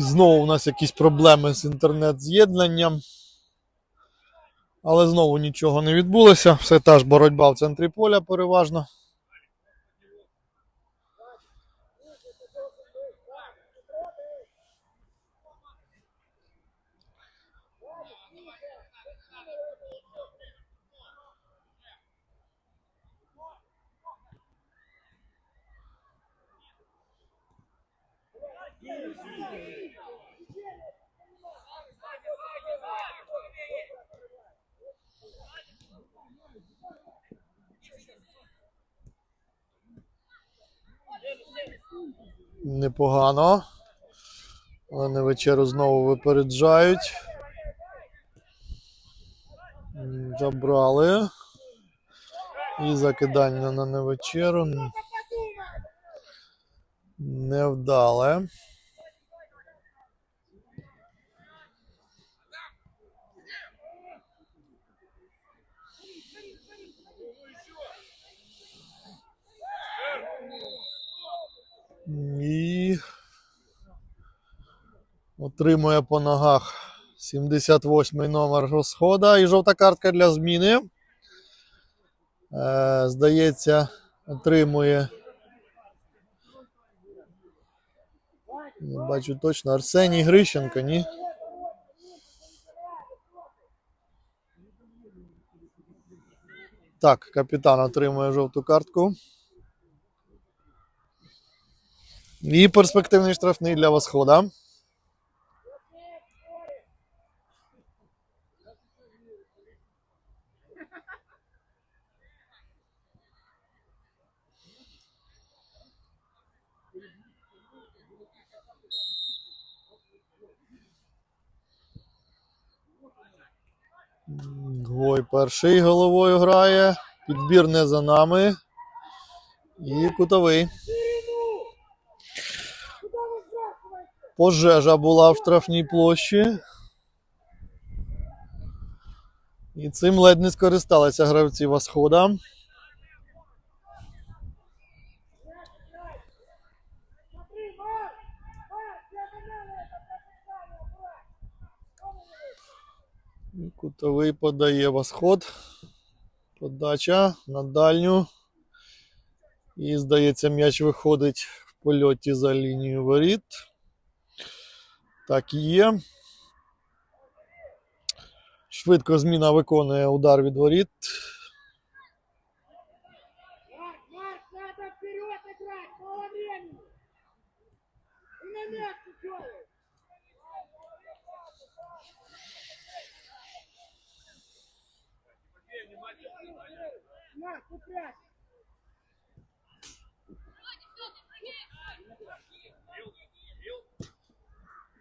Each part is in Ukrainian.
Знову у нас якісь проблеми з інтернет-з'єднанням. Але знову нічого не відбулося. Все та ж боротьба в центрі поля переважно. Непогано. Вони вечеру знову випереджають. Забрали. І закидання на невечеру. Невдале. І отримує по ногах 78 номер розхода і жовта картка для зміни. Е, здається, отримує. Не бачу точно. Арсеній Грищенко, ні? Так, капітан отримує жовту картку. І перспективний штрафний для восхода. Гой перший головою грає. Підбір не за нами. І кутовий. Пожежа була в штрафній площі. І цим ледь не скористалися гравці восхода. І Кутовий подає восход. Подача на дальню. І, здається, м'яч виходить в польоті за лінію воріт. Так і є. Швидко зміна виконує удар від воріт. Марк, упрячь!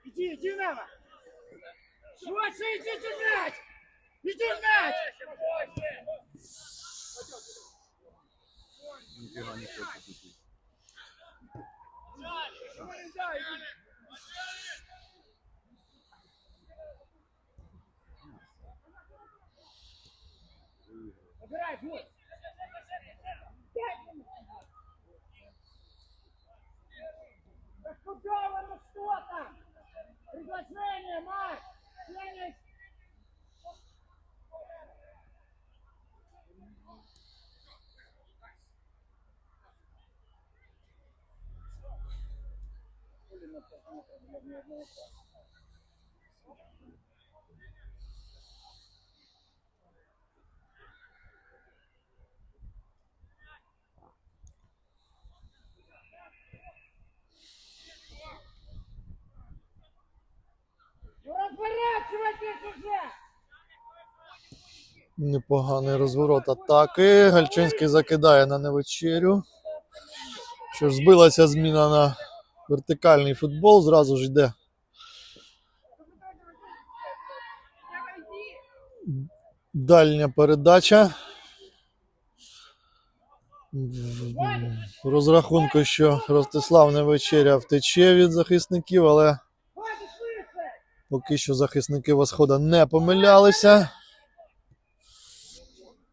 Иди, иди, Нава! Шваться, иди, иди, мяч! Иди, мяч! Нифига не хочет идти. Убирай, вот! Кудова, ну что там? Предложение, Марк! Феникс! Блин, это ни одного Непоганий розворот атаки. Гальчинський закидає на невечерю. Що ж, збилася зміна на вертикальний футбол. Зразу ж йде дальня передача. Розрахунку, що Ростислав Невечеря втече від захисників, але! Поки що захисники восхода не помилялися.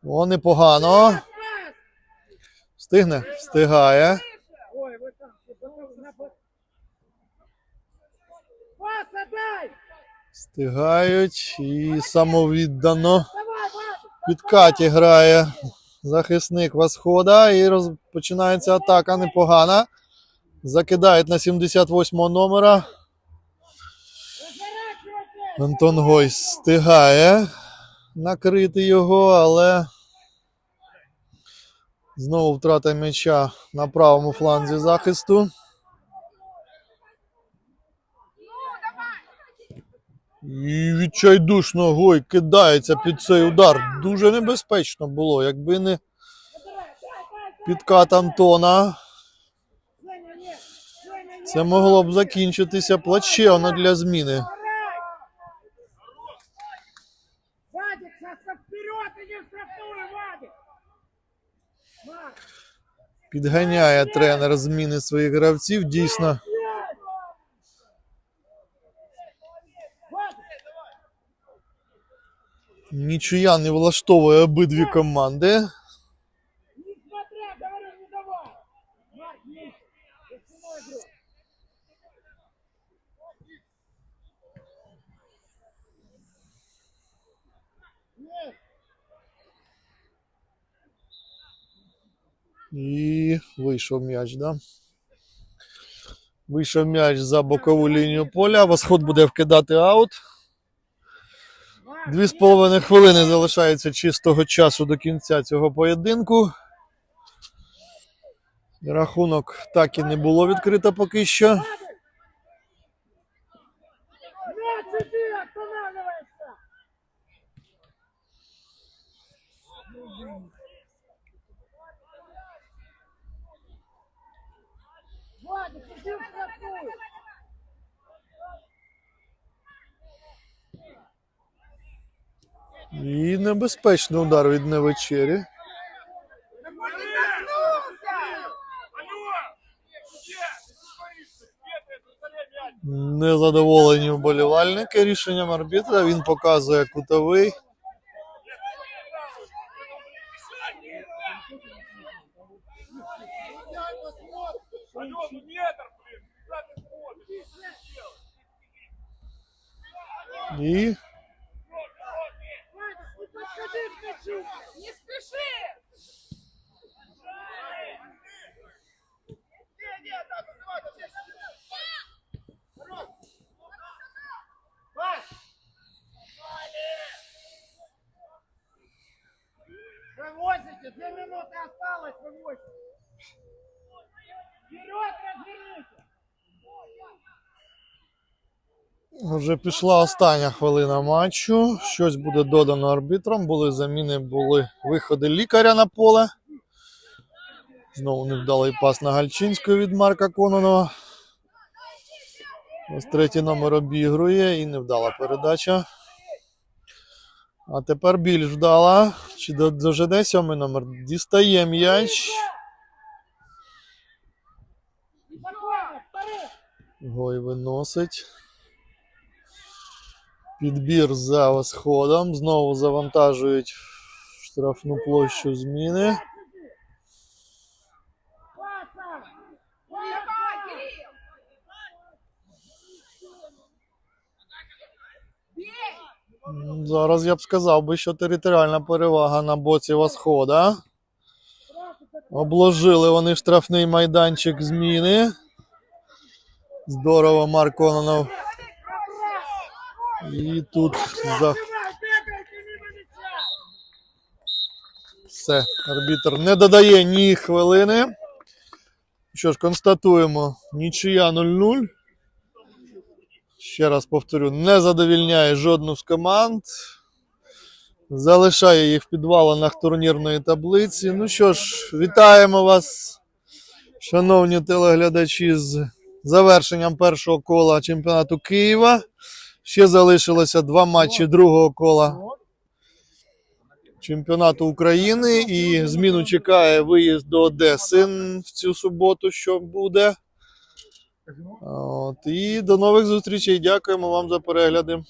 О, непогано. Встигне? Встигає. Встигають і самовіддано. Давай, Вадик! Під Каті грає захисник Восхода і розпочинається атака непогана. Закидають на 78-го номера. Антон Гойс встигає накрити його, але знову втрата м'яча на правому фланзі захисту. І відчайдушно Гой кидається під цей удар. Дуже небезпечно було, якби не підкат Антона. Це могло б закінчитися плачевно для зміни. Сейчас вперед іди в штрафную, Вадик! Підганяє тренер зміни своїх гравців. Дійсно, нічия не влаштовує обидві команди. І вийшов м'яч, да? Вийшов м'яч за бокову лінію поля. Восход буде вкидати аут. Дві з половиною хвилини залишається чистого часу до кінця цього поєдинку. Рахунок так і не було відкрито поки що. Мяч иди, останавливаешься! Вадик, иди в штрафную! І небезпечний удар від невечері. Незадоволені вболівальники рішенням арбітра. Він показує кутовий. Метр, блин! Куда ты мячу! Не спеши! Вже пішла остання хвилина матчу. Щось буде додано арбітром. Були заміни, були виходи лікаря на поле. Знову невдалий пас на Гальчинську від Марка Кононова. Ось третій номер обігрує і невдала передача. А тепер більш вдала. Чи до- дожиде сьомий номер? Дістає м'яч. Гой виносить. Підбір за восходом. Знову завантажують штрафну площу зміни. Зараз я б сказав би, що територіальна перевага на боці восхода. Обложили вони штрафний майданчик зміни. Здорово, Марк Кононов. І тут за! Все, арбітр не додає ні хвилини. Що ж, констатуємо, нічия 0-0. Ще раз повторю, не задовільняє жодну з команд. Залишає їх в підвалинах турнірної таблиці. Ну що ж, вітаємо вас, шановні телеглядачі, з завершенням першого кола чемпіонату Києва. Ще залишилося два матчі другого кола чемпіонату України. І зміну чекає виїзд до Одеси в цю суботу, що буде. От, і до нових зустрічей. Дякуємо вам за перегляди.